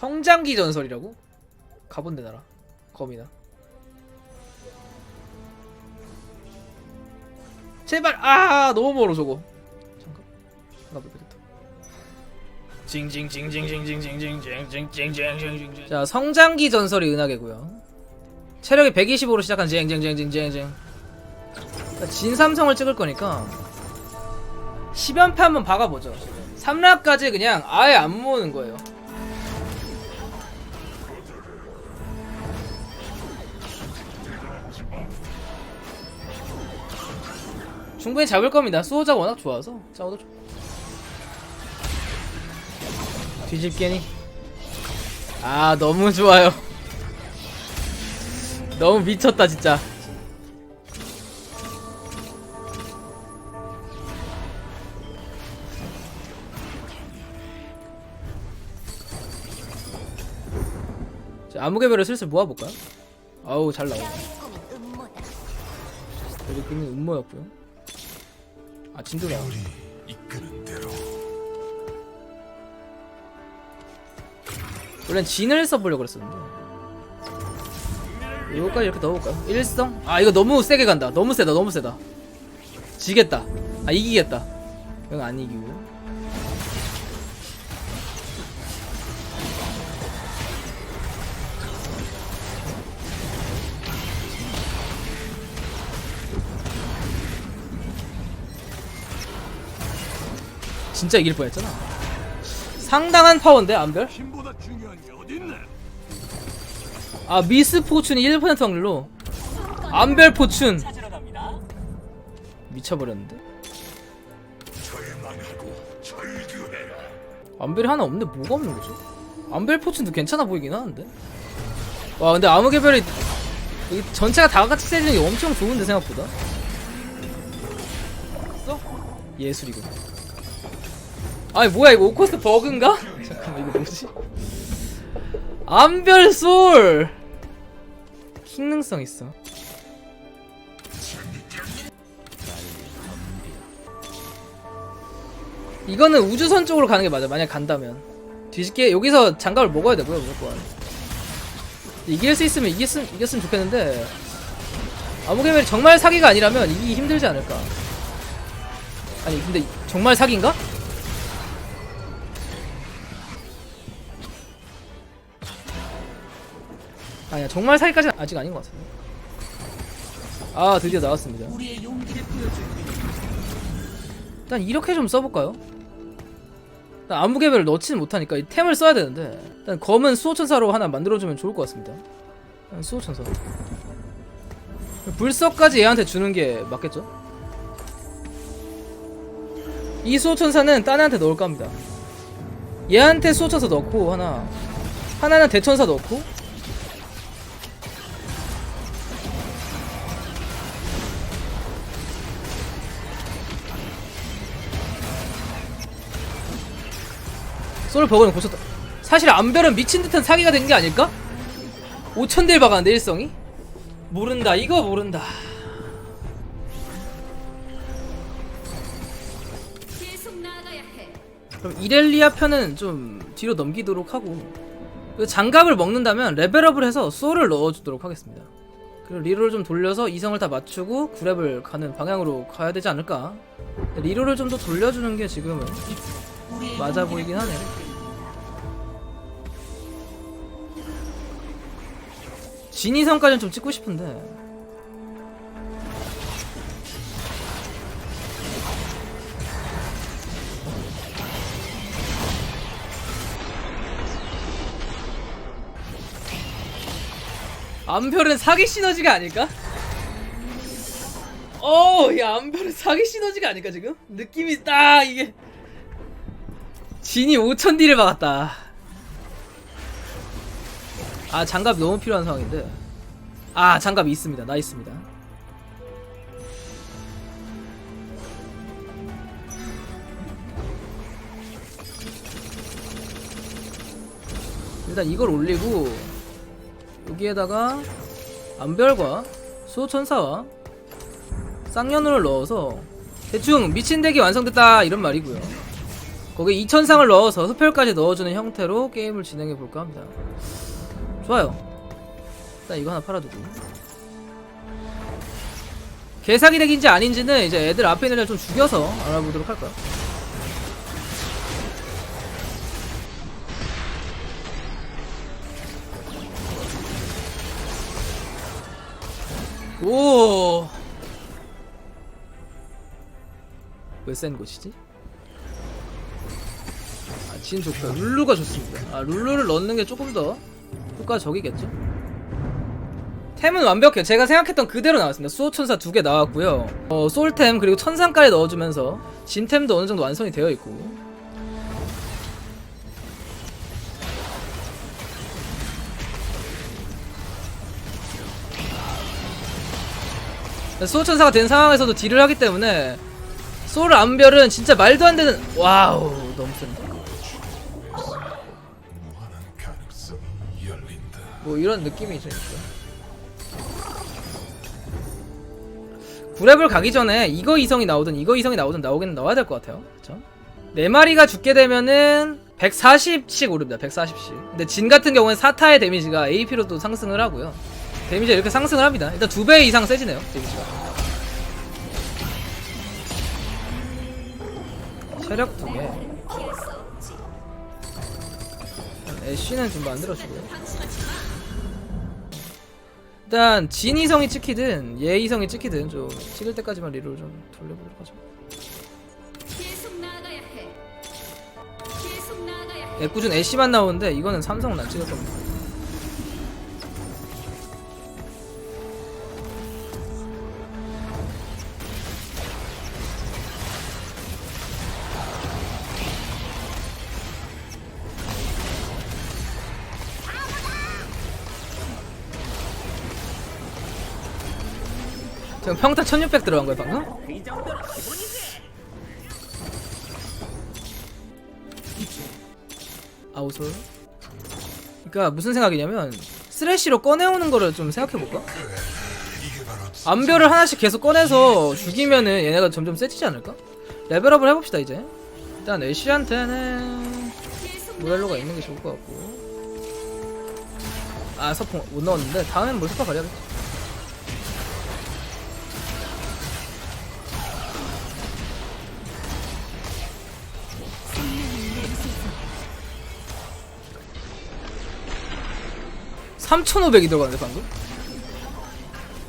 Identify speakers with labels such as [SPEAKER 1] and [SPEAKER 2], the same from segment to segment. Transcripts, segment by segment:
[SPEAKER 1] 성장기 전설이라고? 가본데 나라 검이나 제발 아 너무 멀어 저거 잠깐 나못 되겠다 징징징징징징징징징징징징징징 자 성장기 전설이 은하계고요 체력이 125로 시작한 징징징징징징 진삼성을 찍을 거니까 10연패 한번 박아보죠 3락까지 그냥 아예 안 모으는 거예요 충분히 잡을 겁니다. 수호자가 워낙 좋아서 싸워도 좋. 뒤집개니. 아 너무 좋아요. 너무 미쳤다 진짜. 자, 아무개별을 슬슬 모아볼까요? 아우 잘 나오네. 여기 그림이 음모였고요. 아 진도다.
[SPEAKER 2] 이끄는 대로.
[SPEAKER 1] 원래 진을 써보려고 그랬었는데. 이거까지 이렇게 넣어볼까요? 일성? 아 이거 너무 세게 간다. 너무 세다 너무 세다. 지겠다. 아 이기겠다. 이건 안 이기고 진짜 이길 뻔했잖아 상당한 파워인데
[SPEAKER 2] 어딨나?
[SPEAKER 1] 아 미스 포춘이 1% 확률로 안별 포춘 미쳐버렸는데. 안별이 하나 없는데 뭐가 없는 거죠? 안별 포춘도 괜찮아 보이긴 하는데 와 근데 아무개별이 이 전체가 다 같이 세지는 게 엄청 좋은데 생각보다 써? 예술이고 아니 뭐야 이거 오코스트 버그인가? 잠깐만 이거 뭐지? 안별 솔 기능성 있어 이거는 우주선 쪽으로 가는 게 맞아. 만약 간다면 뒤집게 여기서 장갑을 먹어야 되고요 무조건. 이길 수 있으면 이겼으면 이겼으면 좋겠는데 아무개멜이 정말 사기가 아니라면 이기기 힘들지 않을까. 아니 근데 정말 사기인가? 아니야 정말 사기까지는 아직 아닌 것 같은데. 아 드디어 나왔습니다. 일단 이렇게 좀 써볼까요? 일단 안무개별을 넣지는 못하니까 이 템을 써야 되는데 일단 검은 수호천사로 하나 만들어주면 좋을 것 같습니다 수호천사 불석까지 얘한테 주는 게 맞겠죠? 이 수호천사는 딴 애한테 넣을까 합니다 얘한테 수호천사 넣고 하나 하나는 대천사 넣고 솔 버그는 고쳤다. 사실 안별은 미친 듯한 사기가 된 게 아닐까? 5천 딜 박았는데 일성이? 모른다. 이거 모른다. 그럼 이렐리아 편은 좀 뒤로 넘기도록 하고 그 장갑을 먹는다면 레벨업을 해서 소울을 넣어주도록 하겠습니다. 그리고 리로를 좀 돌려서 이성을 다 맞추고 9렙을 가는 방향으로 가야 되지 않을까? 리로를 좀 더 돌려주는 게 지금은 맞아 보이긴 하네. 진이성까지는 좀 찍고 싶은데 암별은 사기 시너지가 아닐까? 어, 야 암별은 사기 시너지가 아닐까 지금? 느낌이 딱 이게 진이 5천 딜을 박았다. 아 장갑 너무 필요한 상황인데. 아 장갑이 있습니다. 나 있습니다. 일단 이걸 올리고 여기에다가 암별과 수호천사와 쌍년을 넣어서 대충 미친 덱이 완성됐다 이런 말이고요 거기에 2000상을 넣어서 흡혈까지 넣어주는 형태로 게임을 진행해 볼까 합니다. 좋아요. 일단 이거 하나 팔아두고. 개사기 덱인지 아닌지는 이제 애들 앞에 있는 애를 좀 죽여서 알아보도록 할까요? 오. 왜 센 곳이지? 아, 진 좋고요. 룰루가 좋습니다. 아, 룰루를 넣는 게 조금 더 효과적이겠죠? 템은 완벽해요. 제가 생각했던 그대로 나왔습니다. 수호천사 두 개 나왔고요. 어, 솔템 그리고 천상까지 넣어주면서 진템도 어느 정도 완성이 되어 있고. 수호천사가 된 상황에서도 딜을 하기 때문에 소울 암별은 진짜 말도 안 되는 와우 너무 센다. 뭐 이런 느낌이 있으니까. 구랩을 가기 전에 이거 이성이 나오든 이거 이성이 나오든 나오긴 나와야 될 것 같아요. 그쵸? 네 마리가 죽게 되면은 140씩 오릅니다. 140씩. 근데 진 같은 경우는 사타의 데미지가 AP로도 상승을 하고요. 데미지가 이렇게 상승을 합니다. 일단 두 배 이상 세지네요. 데미지가. 체력 두 개. 애쉬는 좀 만들어주고요. 일단 진 이성이 찍히든 얘 이성이 찍히든 좀 찍을 때까지만 리롤 좀 돌려보도록 하죠.
[SPEAKER 3] 해.
[SPEAKER 1] 애꿎은 애쉬만 나오는데 이거는 삼성은 안 찍을 겁니다. 지금 평타 1600 들어간 거야 방금? 아우솔 그러니까 무슨 생각이냐면 쓰레쉬로 꺼내오는 거를 좀 생각해볼까? 암별을 하나씩 계속 꺼내서 죽이면은 얘네가 점점 세지지 않을까? 레벨업을 해봅시다 이제 일단 애쉬한테는 모렐로가 있는 게 좋을 것 같고 아 서풍 못 넣었는데 다음엔 몰스파 가려야겠지 (3500이) 들어가는데 방금?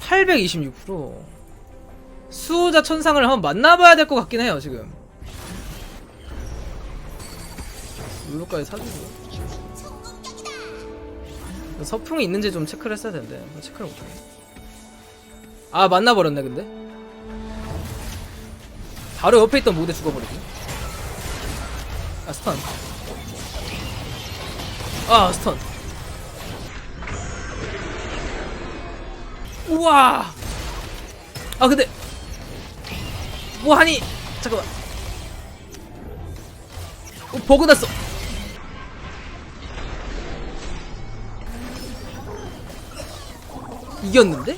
[SPEAKER 1] 826% 수호자 천상을 한번 만나봐야 될 것 같긴 해요 지금. 룰루까지 사주고. 서풍이 있는지 좀 체크를 했어야 되는데 뭐 체크를 못하네. 아 만나버렸네 근데. 바로 옆에 있던 모대 죽어버리고 아 스턴. 아 스턴 우와! 아 근데 뭐하니? 잠깐만. 어, 버그 났어. 이겼는데?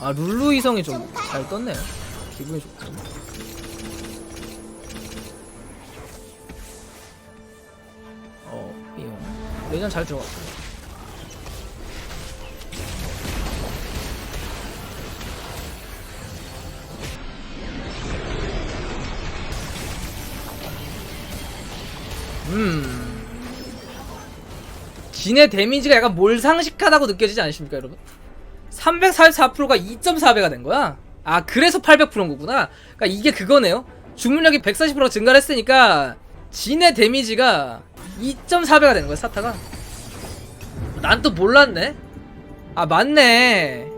[SPEAKER 1] 아 룰루 이성이 좀 잘 떴네요. 기분이 좋고 내전 잘 들어갔고 음. 진의 데미지가 약간 몰상식하다고 느껴지지 않으십니까, 여러분? 344%가 2.4배가 된 거야? 아, 그래서 800%인 거구나? 그니까 이게 그거네요? 주문력이 140%가 증가를 했으니까, 진의 데미지가 2.4배가 되는 거야, 사타가. 난 또 몰랐네? 아, 맞네.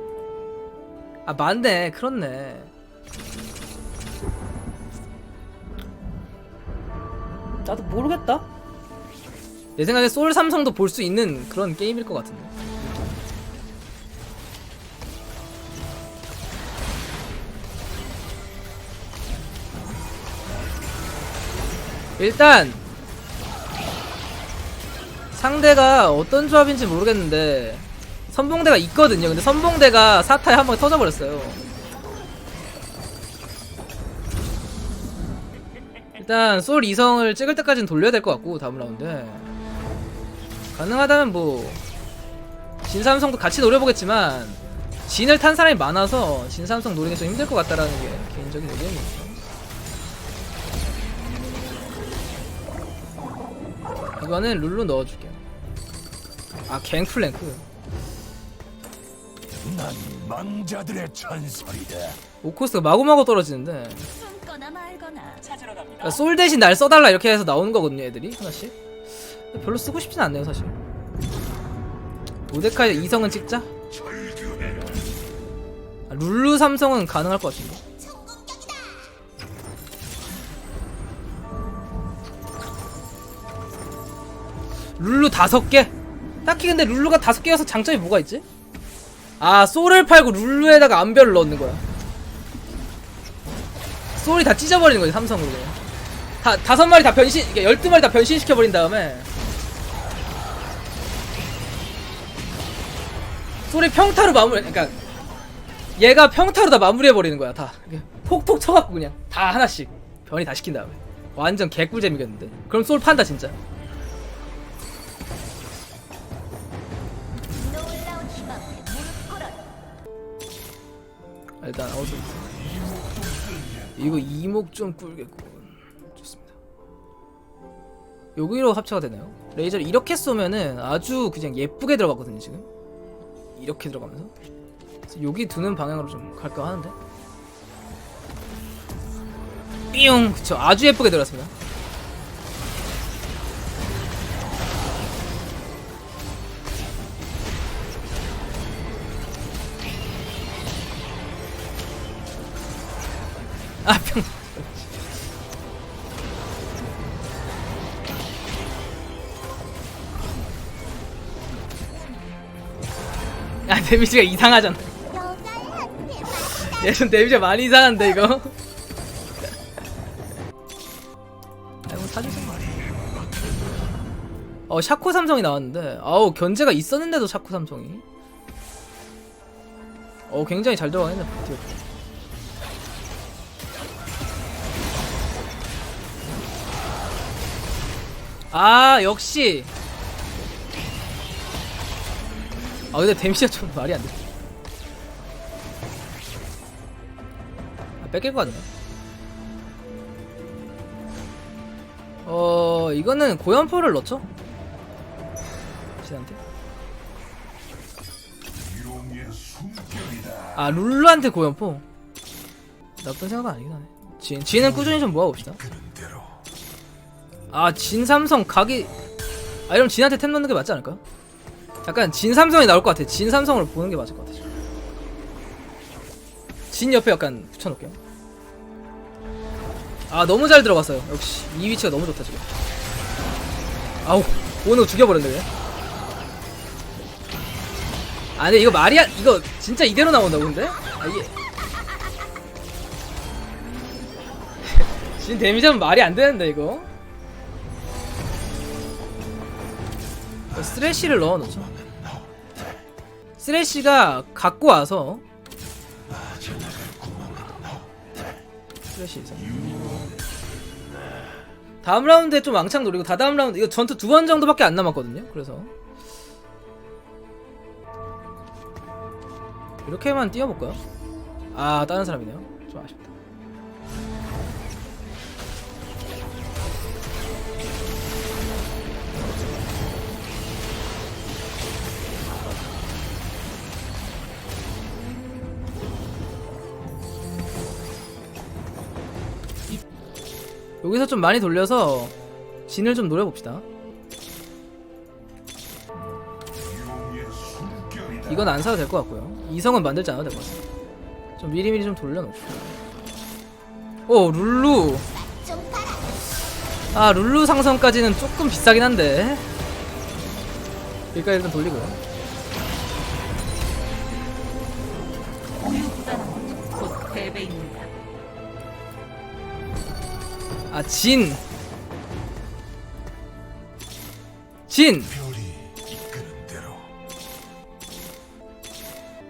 [SPEAKER 1] 아, 맞네. 그렇네. 나도 모르겠다. 내 생각에 소울 삼성도 볼 수 있는 그런 게임일 것 같은데. 일단 상대가 어떤 조합인지 모르겠는데 선봉대가 있거든요. 근데 선봉대가 사타에 한번 터져버렸어요. 일단 솔 2성을 찍을 때까지는 돌려야 될 것 같고 다음 라운드 가능하다면 뭐 진삼성도 같이 노려보겠지만 진을 탄 사람이 많아서 진삼성 노리기 좀 힘들 것 같다라는 게 개인적인 의견이에요. 이거는 룰루 넣어줄게요. 아 갱플랭크.
[SPEAKER 4] 난 망자들의 전설이다.
[SPEAKER 1] 오코스가 마구마구 떨어지는데.
[SPEAKER 3] 숨거나 말거나.
[SPEAKER 1] 그러니까 솔 대신 날 써달라 이렇게 해서 나오는 거거든요 애들이 하나씩. 근데 별로 쓰고 싶진 않네요 사실. 모데카의 이성은 찍자. 아, 룰루 삼성은 가능할 것 같은데. 룰루 다섯 개 딱히 근데 룰루가 다섯 개여서 장점이 뭐가 있지? 아 솔을 팔고 룰루에다가 안별을 넣는 거야. 솔이 다 찢어버리는 거지 삼성으로. 다 다섯 마리 다 변신 이게 열두 마리 다 변신시켜 버린 다음에. 솔이 평타로 마무리 그러니까 얘가 평타로 다 마무리해 버리는 거야 다. 톡톡 쳐갖고 그냥 다 하나씩 변이 다 시킨 다음에. 완전 개꿀잼이겠는데? 그럼 솔 판다 진짜 일단 아웃소 이거 이목 좀 꿀겠군. 좋습니다. 여기로 합체가 되나요? 레이저를 이렇게 쏘면은 아주 그냥 예쁘게 들어가거든요 지금. 이렇게 들어가면서. 그래서 여기 두는 방향으로 좀 갈까 하는데. 삐용! 그쵸. 아주 예쁘게 들어갔습니다 아 평. 야 데미지가 이상하잖아. 얘좀 데미지가 많이 이상한데 이거. 아이고 사주세요. 어 샤코 삼성이 나왔는데 아우 견제가 있었는데도 샤코 삼성이. 어 굉장히 잘 들어가겠네 아 역시. 아 근데 데미지가 좀 말이 안돼. 아, 뺏길 것 같네. 어 이거는 고연포를 넣죠?
[SPEAKER 2] 숨결이다.
[SPEAKER 1] 아 룰루한테 고연포? 나쁜 생각은 아니긴 하네. 진, 진은 꾸준히 좀 모아봅시다 아 진삼성 각이 아 이러면 진한테 템 넣는 게 맞지 않을까? 약간 진삼성이 나올 것 같아. 진삼성을 보는 게 맞을 것 같아. 진 옆에 약간 붙여놓을게요. 아 너무 잘 들어갔어요. 역시 이 위치가 너무 좋다 지금. 아우 오늘 죽여버렸네. 그냥 아 근데 이거 말이야 이거 진짜 이대로 나온다고 근데? 아 이게. 진 데미지는 말이 안 되는데 이거 쓰레쉬를 넣어놓죠. 쓰레쉬가 갖고 와서 쓰레쉬 이상. 다음 라운드에 좀 왕창 노리고 다다음 라운드 이거 전투 두 번 정도밖에 안 남았거든요. 그래서 이렇게만 뛰어볼까요? 아 다른 사람이네요. 좀 아쉽다. 여기서 좀 많이 돌려서 진을 좀 노려봅시다. 이건 안 사도 될 것 같고요. 이성은 만들지 않아도 될 것 같습니다. 좀 미리미리 좀 돌려놓읍시다. 오 룰루. 아 룰루 상성까지는 조금 비싸긴 한데. 여기까지 일단 돌리고요. 아, 진. 진.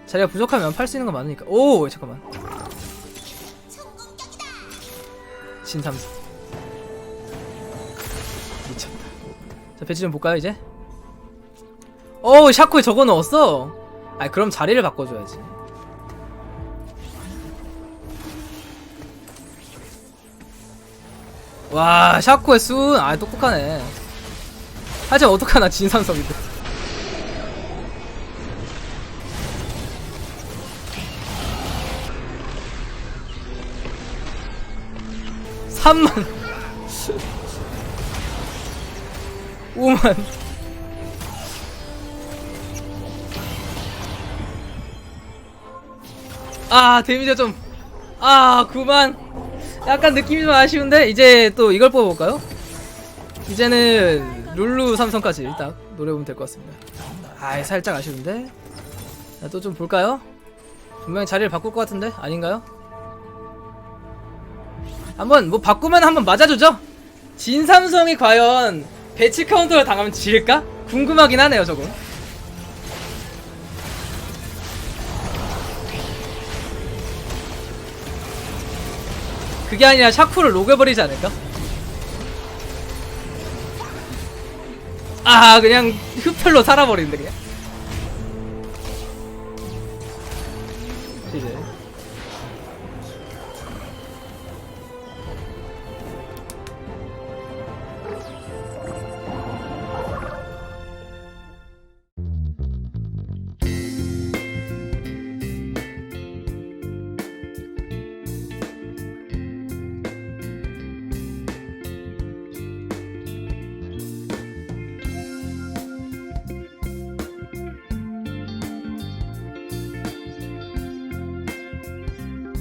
[SPEAKER 1] 자리가 부족하면 팔 수 있는 거 많으니까. 오, 잠깐만. 진 삼수. 미쳤다. 자, 배치 좀 볼까요, 이제? 오, 샤코에 적어 넣었어? 아, 그럼 자리를 바꿔줘야지. 와 샤코의 순 아 똑똑하네. 하지만 어떡하나 진산성인데. 3만. 5만. 아 데미지가 좀아 9만 약간 느낌이 좀 아쉬운데 이제 또 이걸 뽑아볼까요? 이제는 룰루 삼성까지 딱 노려보면 될 것 같습니다 아 살짝 아쉬운데 또 좀 볼까요? 분명히 자리를 바꿀 것 같은데 아닌가요? 한번 뭐 바꾸면 한번 맞아주죠. 진 삼성이 과연 배치 카운터를 당하면 질까? 궁금하긴 하네요, 저거. 그게 아니라 샤쿠를 녹여버리지 않을까? 아, 그냥 흡혈로 살아버리는데 그냥.